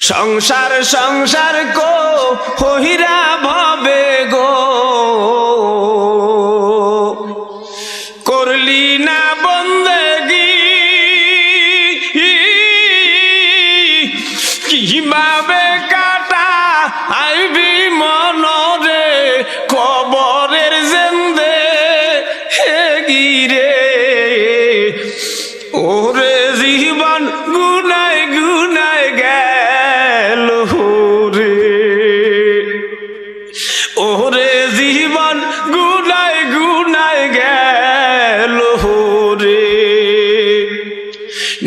সংসার সংসার কো হইরা ভবে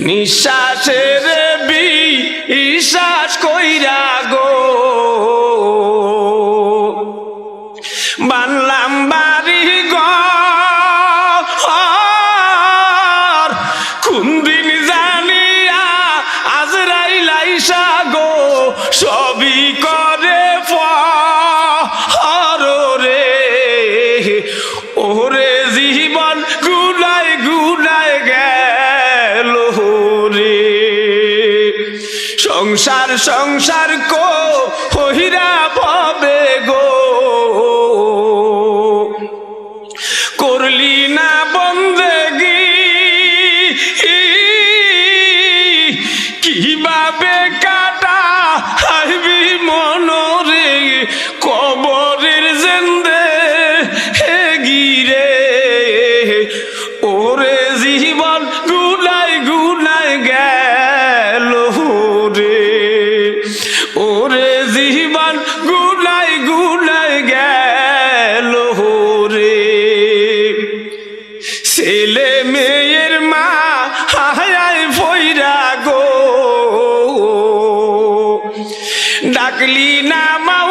নিঃশ্বাসের বি ইশ্বাস কইরা গো। বানলাম বাড়ি ঘর কোন দিন জানিয়া আজরাই লাইসা গো, সবই করে সংসার সংসার কো হইরা পাবে গো। করলি না বন্দেগি কীভাবে কাটা হাইবি মনরে গুনায় গেল রে ছেলে মেয়ের মা হায় ফইরা গো। ডাকলি না মাওলা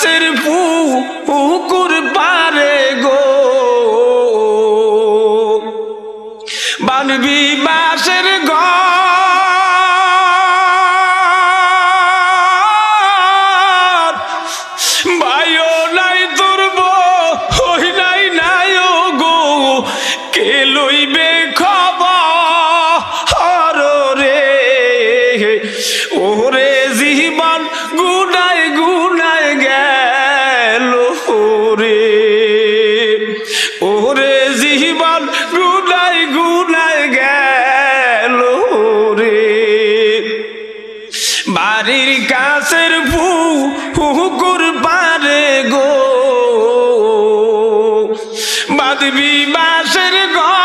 গাছের পুকুর পারে গো। বানবি বাসের ভাইও গো কে লইবে বাড়ির কাছের পুকুর পারে গো। বাদবি বাসের ঘর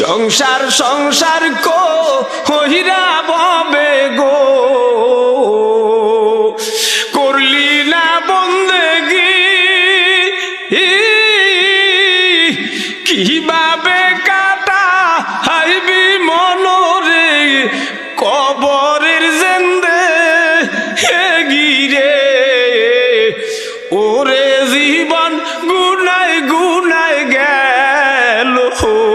সংসার সংসার কো, হইরা ববে গো। করলি না বন্দেগি কীভাবে কাটা হাইবি মনরে, কবরের জেন্দে হে গিরে ওরে জীব গুনাই গুনাই গেল রে